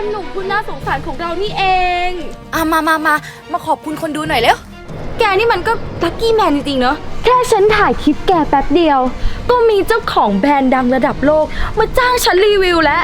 คนหนุ่มผู้น่าสงสารของเรานี่เอง อะมามามามาขอบคุณคนดูหน่อยเร็ว แกนี่มันก็ลัคกี้แมนจริงๆเนอะแค่ฉันถ่ายคลิปแกแป๊บเดียว ก็มีเจ้าของแบรนด์ดังระดับโลก มาจ้างฉันรีวิวแล้ว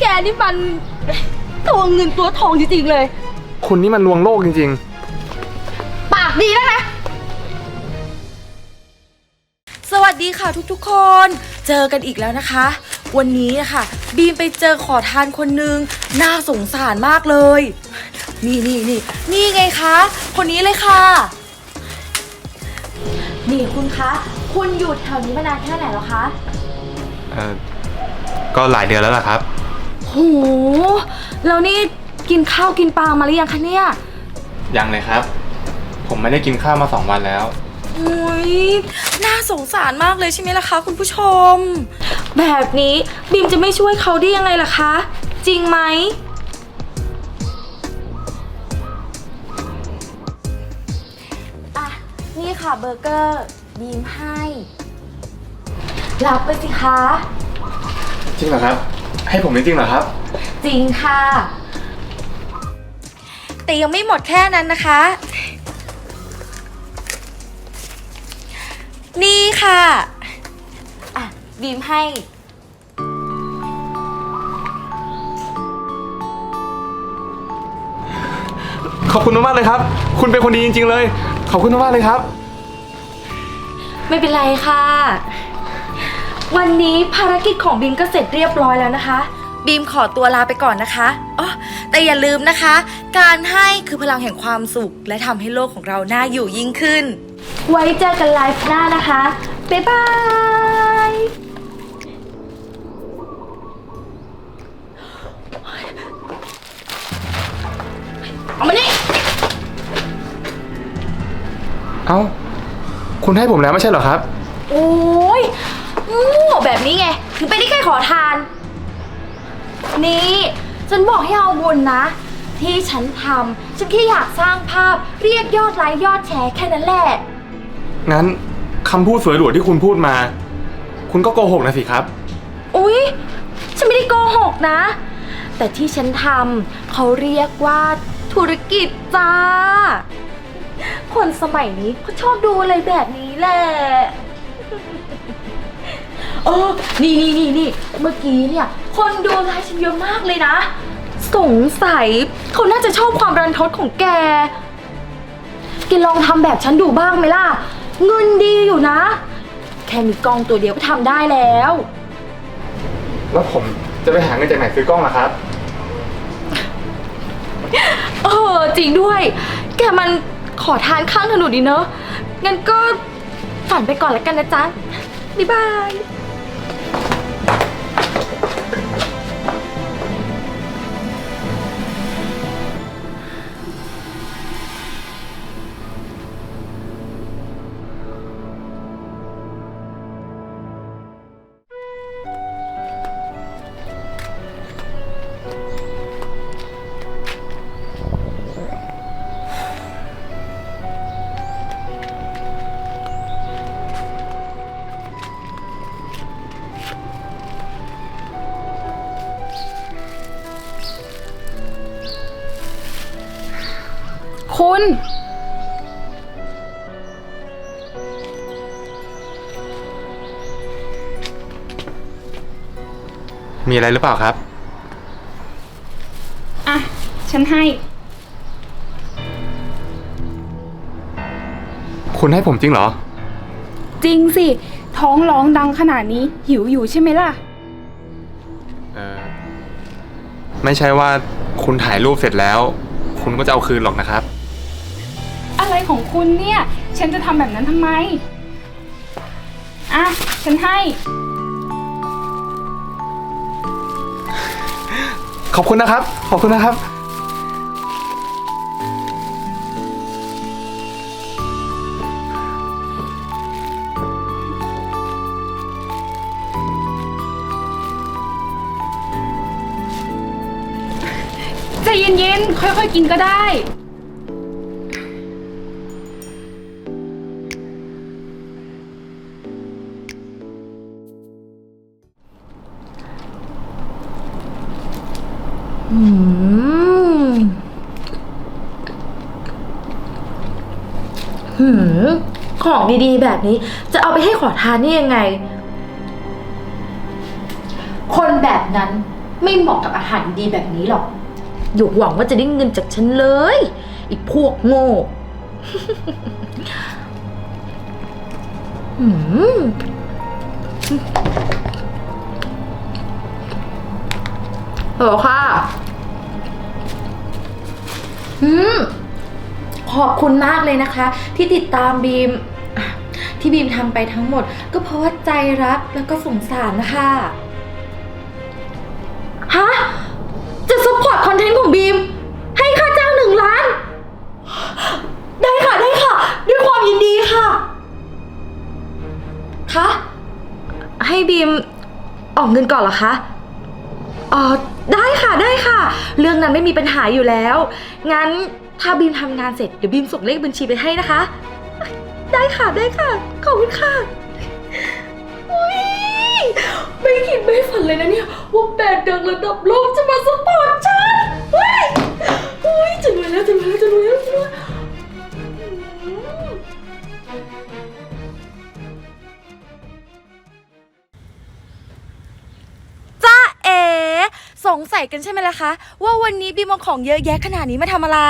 แกนี่มัน ตัวเงินตัวทองจริงๆเลย คุณนี่มันลวงโลกจริง ปากดีแล้วนะ สวัสดีค่ะทุกๆคน เจอกันอีกแล้วนะคะ วันนี้นะคะบีมไปเจอขอทานคนนึงน่าสงสารมากเลย นี่นี่นี่นี่ไงคะ คนนี้เลยค่ะ นี่คุณคะ คุณอยู่แถวนี้มานานแค่ไหนแล้วคะๆเอ่อก็หลายเดือนแล้วล่ะครับ โหแล้วนี่กินข้าวกินปลามาหรือยังคะเนี่ย ยังเลยครับ ผมไม่ได้กินข้าวมาสองวันแล้วโอ้ยน่าสงสารมากเลยใช่ไหมล่ะคะ คุณผู้ชม แบบนี้บีมจะไม่ช่วยเขาได้ยังไงล่ะคะ จริงไหม อะ นี่ค่ะเบอร์เกอร์บีมให้รับไปสิคะ จริงเหรอครับ ให้ผมจริงๆเหรอครับ จริงค่ะ แต่ยังไม่หมดแค่นั้นนะคะ นี่ค่ะ อะ บีมให้ ขอบคุณมากๆเลยครับ คุณเป็นคนดีจริง ๆ เลย ขอบคุณมากๆเลยครับ ไม่เป็นไรค่ะ วันนี้ภารกิจของบีมก็เสร็จเรียบร้อยแล้วนะคะ บีมขอตัวลาไปก่อนนะคะอ๋อแต่อย่าลืมนะคะ การให้คือพลังแห่งความสุข และทำให้โลกของเราน่าอยู่ยิ่งขึ้น ไว้เจอกันไลฟ์หน้านะคะ บ๊ายบาย เอามานี่ เอ้า คุณให้ผมแล้วไม่ใช่เหรอครับ โอ้ยโง่แบบนี้ไง ถึงไปได้แค่ขอทาน นี่ ฉันบอกให้เอาบุญนะ ที่ฉันทำฉันแค่อยากสร้างภาพเรียกยอดไลค์ยอดแชร์แค่นั้นแหละ งั้นคำพูดสวยหรูที่คุณพูดมา คุณก็โกหกนะสิครับ อุ๊ย ฉันไม่ได้โกหกนะ แต่ที่ฉันทำเขาเรียกว่าธุรกิจจ้า คนสมัยนี้เขาชอบดูอะไรแบบนี้แหละเออนี่นี่นี่นี่ เมื่อกี้เนี่ย คนดูไลฟ์ฉันเยอะมากเลยนะ สงสัยเขาน่าจะชอบความรันทดของแก แกลองทำแบบฉันดูบ้างไหมล่ะ เงินดีอยู่นะ แค่มีกล้องตัวเดียวก็ทำได้แล้ว แล้วผมจะไปหาเงินจากไหนซื้อกล้องล่ะครับ เออจริงด้วย แกมันขอทานข้างถนนดีเนอะงั้นก็ฝันไปก่อนแล้วกันนะจ๊ะ บ๊ายบาย คุณ มีอะไรหรือเปล่าครับ อะ ฉันให้ คุณให้ผมจริงเหรอ จริงสิ ท้องร้องดังขนาดนี้ หิวอยู่ใช่ไหมล่ะ เออ ไม่ใช่ว่าคุณถ่ายรูปเสร็จแล้ว คุณก็จะเอาคืนหรอกนะครับอะไร ของคุณเนี่ย ฉันจะทำแบบนั้นทำไม อะ ฉันให้ ขอบคุณนะครับ ขอบคุณนะครับ ใจเย็นๆ ค่อยๆ กินก็ได้ ดีๆ แบบนี้ จะเอาไปให้ขอทานนี่ยังไง คนแบบนั้นไม่เหมาะกับอาหารดีแบบนี้หรอกหยกหวังว่าจะได้เงินจากฉันเลย อีกพวกโง่หืมเหรอค่ะ อืม ขอบคุณมากเลยนะคะ ที่ติดตามบีม ที่บีมทำไปทั้งหมด ก็เพราะว่าใจรักแล้วก็สงสารนะคะฮะจะสปอร์ตคอนเทนต์ของบีม ให้ค่าจ้างหนึ่งล้าน ได้ค่ะได้ค่ะ ด้วยความยินดีค่ะคะให้บีมออกเงินก่อนเหรอคะอ๋อได้ค่ะได้ค่ะ เรื่องนั้นไม่มีปัญหาอยู่แล้ว งั้นถ้าบีมทำงานเสร็จเดี๋ยวบีมส่งเลขบัญชีไปให้นะคะ ได้ค่ะได้ค่ะ ขอบคุณค่ะอุ๊ยไม่คิดไม่ฝันเลยนะเนี่ย ว่าแบรนด์ดังระดับโลกจะมาสปอร์ตฉันเฮ้ยเฮ้ยจะรวยแล้วจะรวยแล้วจะรวยแล้วจะรวยแล้วอืมจ้าเอ๋สงสัยกันใช่ไหมล่ะคะ ว่าวันนี้บีมเอาของเยอะแยะขนาดนี้มาทำอะไร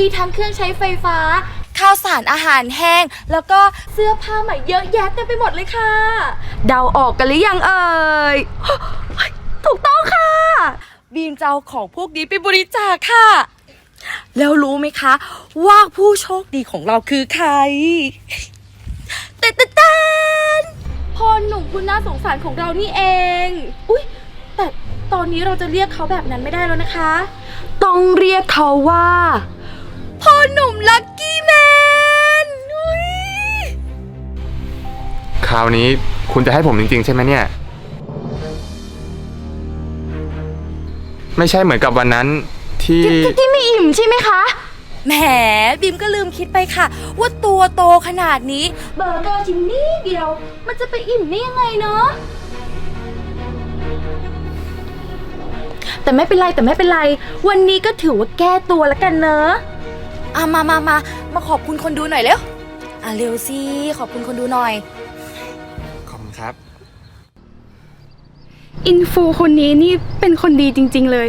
มีทั้งเครื่องใช้ไฟฟ้า ข้าวสารอาหารแห้ง แล้วก็เสื้อผ้าใหม่เยอะแยะเต็มไปหมดเลยค่ะ เดาออกกันหรือยังเอ่ย ถูกต้องค่ะ บีมจะเอาของพวกนี้ไปบริจาคค่ะ แล้วรู้ไหมคะ ว่าผู้โชคดีของเราคือใครเต้นเต้นพ่อหนุ่มคุณน่าสงสารของเรานี่เอง อุ๊ยแต่ตอนนี้เราจะเรียกเขาแบบนั้นไม่ได้แล้วนะคะ ต้องเรียกเขาว่า พ่อหนุ่มลัคกี้แมนอุ๊ยคราวนี้คุณจะให้ผมจริงๆ ใช่ไหมเนี่ย ไม่ใช่เหมือนกับวันนั้นที่ที่ไม่อิ่มใช่ไหมคะ แหมบีมก็ลืมคิดไปค่ะ ว่าตัวโตขนาดนี้ เบอร์เกอร์ชิ้นนี้เดียว มันจะไปอิ่มได้ยังไงเนาะแต่ไม่เป็นไรแต่ไม่เป็นไร วันนี้ก็ถือว่าแก้ตัวแล้วกันเนอะ อะมามามามาขอบคุณคนดูหน่อยเร็ว อะเร็วสิขอบคุณคนดูหน่อย ขอบคุณครับ อินฟูคนนี้นี่เป็นคนดีจริง ๆเลย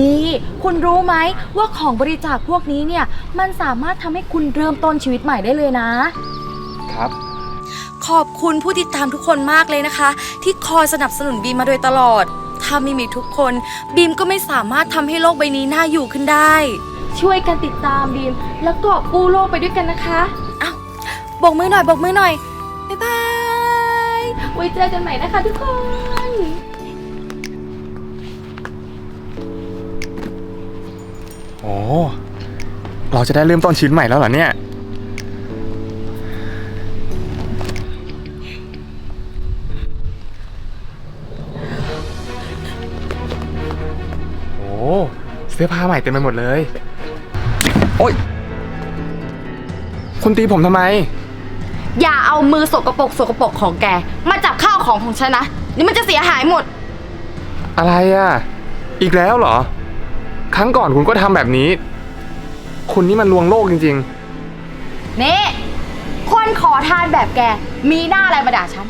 นี่คุณรู้ไหมว่าของบริจาคพวกนี้เนี่ย มันสามารถทำให้คุณเริ่มต้นชีวิตใหม่ได้เลยนะ ครับ ขอบคุณผู้ติดตามทุกคนมากเลยนะคะ ที่คอยสนับสนุนบีมมาโดยตลอด ถ้าไม่มีทุกคน บีมก็ไม่สามารถทำให้โลกใบนี้น่าอยู่ขึ้นได้ ช่วยกันติดตามบีม แล้วก็กู้โลกไปด้วยกันนะคะอ้าวบกมือหน่อยบกมือหน่อย บ๊ายบาย ไว้เจอกันใหม่นะคะทุกคนโอ้เราจะได้เริ่มต้นชีวิตใหม่แล้วเหรอเนี่ย โอ้ เสื้อผ้าใหม่เต็มไปหมดเลย โอ๊ย คุณตีผมทำไม อย่าเอามือสกปรกสกปรกของแก มาจับข้าวของของฉันนะนี่มันจะเสียหายหมด อะไรอะ อีกแล้วเหรอ ครั้งก่อนคุณก็ทำแบบนี้ คุณนี่มันลวงโลกจริง นี่คนขอทานแบบแก มีหน้าอะไรมาด่าฉัน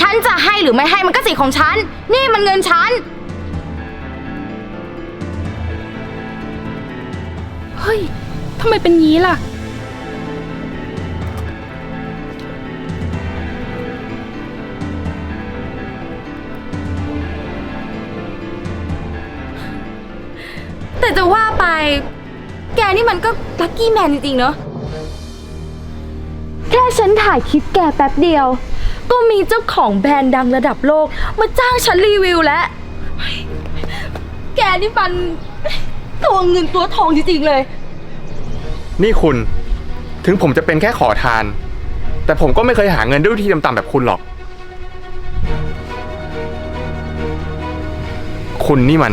ฉันจะให้หรือไม่ให้มันก็สิทธิ์ของฉัน นี่มันเงินฉัน เฮ้ย ทำไมเป็นงี้ล่ะ แต่จะว่าไป แกนี่มันก็ลัคกี้แมนจริงๆเนอะแค่ฉันถ่ายคลิปแกแป๊บเดียว ก็มีเจ้าของแบรนด์ดังระดับโลก มาจ้างฉันรีวิวแล้ว แกนี่มันตัวเงินตัวทองจริงๆเลยๆ นี่คุณ ถึงผมจะเป็นแค่ขอทาน แต่ผมก็ไม่เคยหาเงินด้วยวิธีต่ำๆแบบคุณหรอก คุณนี่มัน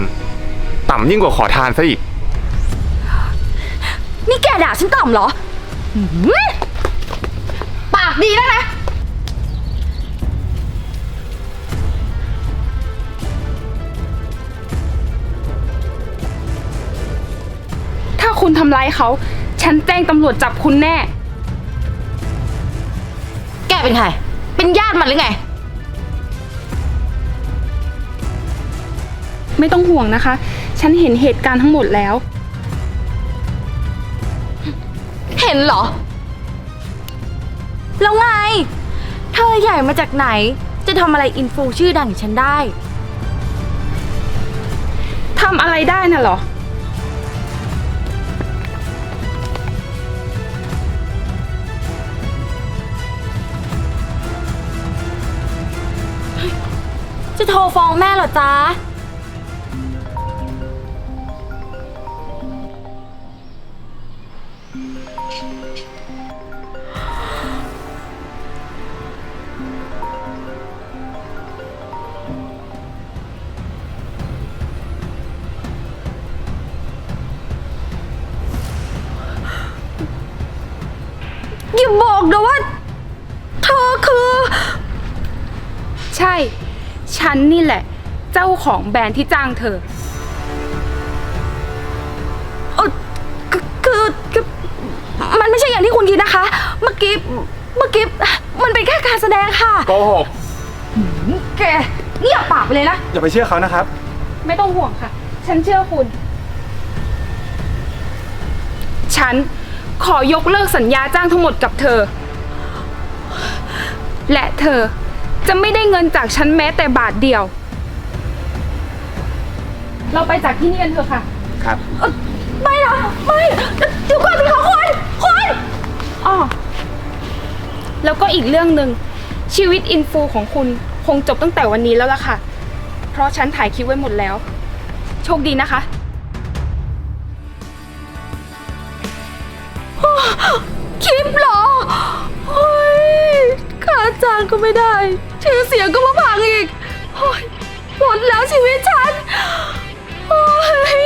ต่ำยิ่งกว่าขอทานซะอีก นี่แกด่าฉันต่ำเหรอปากดีแล้วนะ ถ้าคุณทำร้ายเขา ฉันแจ้งตำรวจจับคุณแน่ แกเป็นใคร เป็นญาติมันหรือไง ไม่ต้องห่วงนะคะ ฉันเห็นเหตุการณ์ทั้งหมดแล้ว เห็นเหรอ แล้วไง เธอใหญ่มาจากไหน จะทำอะไรอินฟูชื่อดังอย่างฉันได้ ทำอะไรได้น่ะเหรอ จะโทรฟ้องแม่เหรอจ๊ะ อย่าบอกนะว่า เธอคือ ใช่ ฉันนี่แหละ เจ้าของแบรนด์ที่จ้างเธอเออคือคือคือมันไม่ใช่อย่างที่คุณคิดนะคะ เมื่อกี้เมื่อกี้มันเป็นแค่การแสดงค่ะ โกหกแกเงียบปากไปเลยนะ อย่าไปเชื่อเขานะครับ ไม่ต้องห่วงค่ะ ฉันเชื่อคุณ ฉันขอยกเลิกสัญญาจ้างทั้งหมดกับเธอ และเธอ จะไม่ได้เงินจากฉันแม้แต่บาทเดียว เราไปจากที่นี่กันเถอะค่ะ ครับไม่นะไม่เดี๋ยวก่อนสิคะคุณคุณอ้อแล้วก็อีกเรื่องหนึ่งชีวิตอินฟูของคุณคงจบตั้งแต่วันนี้แล้วล่ะค่ะ เพราะฉันถ่ายคลิปไว้หมดแล้ว โชคดีนะคะ คลิปเหรอเฮ้ย อาจารย์ก็ไม่ได้ ชื่อเสียงก็มาพังอีกโอ้ยหมดแล้วชีวิตฉัน โอ้ย